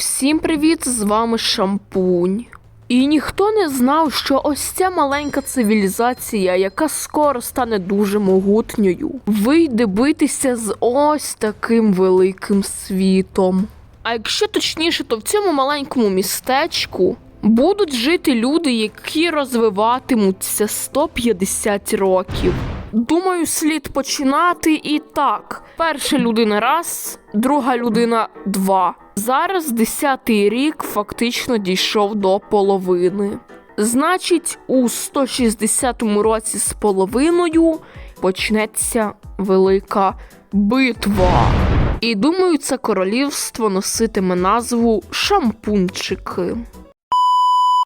Всім привіт! З вами Шампунь. І ніхто не знав, що ось ця маленька цивілізація, яка скоро стане дуже могутньою, вийде битися з ось таким великим світом. А якщо точніше, то в цьому маленькому містечку будуть жити люди, які розвиватимуться 150 років. Думаю, слід починати і так. Перша людина раз, друга людина два. Зараз десятий рік фактично дійшов до половини. Значить, у 160 році з половиною почнеться велика битва. І думаю, це королівство носитиме назву Шампунчики.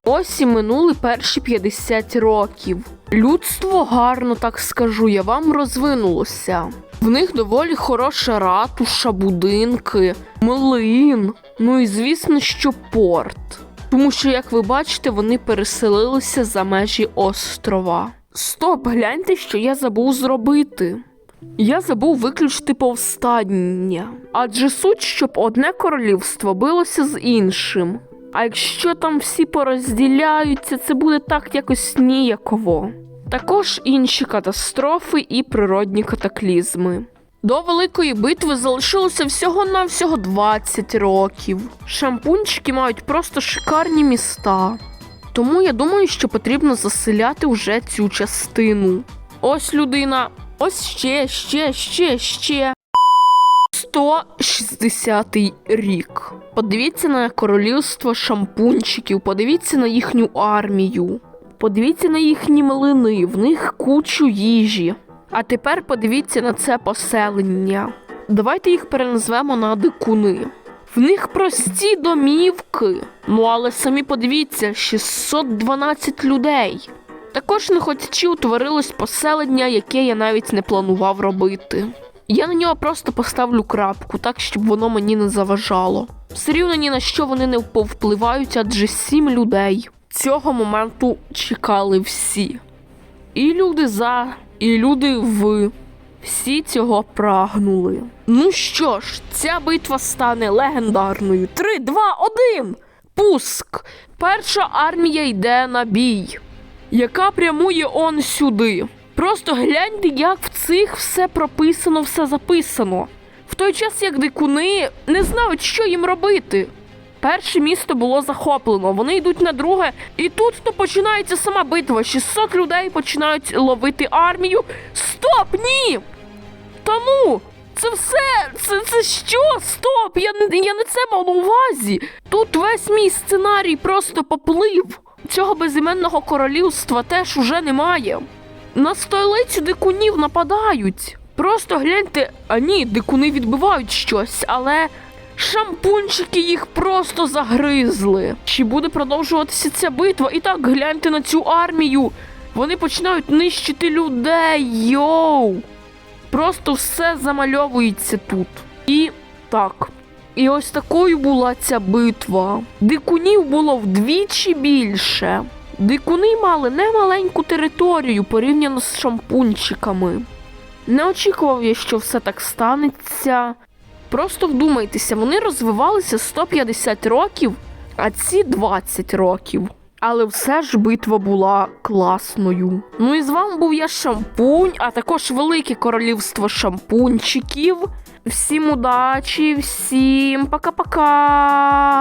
Ось і минули перші 50 років. Людство гарно, так скажу, я вам розвинулося. В них доволі хороша ратуша, будинки, млин. Ну і звісно, що порт. Тому що, як ви бачите, вони переселилися за межі острова. Стоп, гляньте, що я забув зробити. Я забув виключити повстання. Адже суть, щоб одне королівство билося з іншим. А якщо там всі порозділяються, це буде так якось ніяково. Також інші катастрофи і природні катаклізми. До великої битви залишилося всього-навсього 20 років. Шампунчики мають просто шикарні міста. Тому я думаю, що потрібно заселяти вже цю частину. Ось людина, ось ще, ще, ще, ще. 160 рік. Подивіться на королівство шампунчиків, подивіться на їхню армію, подивіться на їхні млини, в них кучу їжі. А тепер подивіться на це поселення. Давайте їх переназвемо на дикуни. В них прості домівки. Ну але самі подивіться, 612 людей. Також не хотячи утворилось поселення, яке я навіть не планував робити. Я на нього просто поставлю крапку, так щоб воно мені не заважало. Все рівно ні на що вони не повпливають, адже сім людей цього моменту чекали всі. І люди за, і люди в. Всі цього прагнули. Ну що ж, ця битва стане легендарною. Три, два, один! Пуск! Перша армія йде на бій, яка прямує он сюди. Просто гляньте, як в цих все прописано, все записано. В той час, як дикуни не знають, що їм робити. Перше місто було захоплено, вони йдуть на друге, і тут то починається сама битва. 600 людей починають ловити армію. Стоп! Ні! Та ну! Це все, це, це що? Стоп! Я, я не це мав на увазі. Тут весь мій сценарій просто поплив. Цього безіменного королівства теж уже немає. На столицю дикунів нападають. Просто гляньте, а ні, дикуни відбивають щось, але шампунчики їх просто загризли. Чи буде продовжуватися ця битва? І так гляньте на цю армію. Вони починають нищити людей. Йоу! Просто все замальовується тут. І так. І ось такою була ця битва. Дикунів було вдвічі більше. Дикуни мали немаленьку територію порівняно з шампунчиками. Не очікував я, що все так станеться. Просто вдумайтеся, вони розвивалися 150 років, а ці 20 років. Але все ж битва була класною. Ну і з вами був я Шампунь, а також Велике Королівство Шампунчиків. Всім удачі, всім пока-пока!